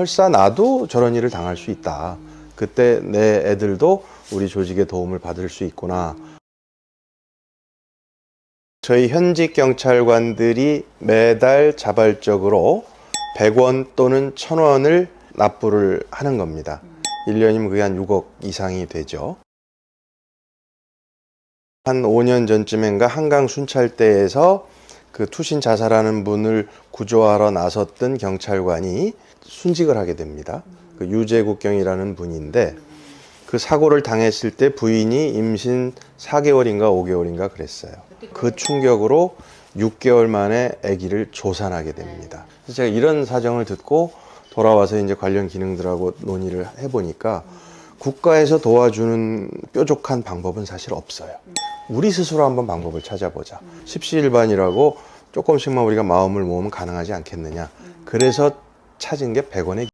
설사 나도 저런 일을 당할 수 있다. 그때 내 애들도 우리 조직의 도움을 받을 수 있구나. 저희 현직 경찰관들이 매달 자발적으로 100원 또는 1000원을 납부를 하는 겁니다. 1년이면 그게 한 6억 이상이 되죠. 한 5년 전쯤인가 한강 순찰대에서 그 투신 자살하는 분을 구조하러 나섰던 경찰관이 순직을 하게 됩니다. 그 유재국경이라는 분인데 그 사고를 당했을 때 부인이 임신 4개월인가 5개월인가 그랬어요. 그 충격으로 6개월 만에 아기를 조산하게 됩니다. 그래서 제가 이런 사정을 듣고 돌아와서 이제 관련 기능들하고 논의를 해보니까 국가에서 도와주는 뾰족한 방법은 사실 없어요. 우리 스스로 한번 방법을 찾아보자. 십시일반이라고 조금씩만 우리가 마음을 모으면 가능하지 않겠느냐. 그래서 찾은 게 100원의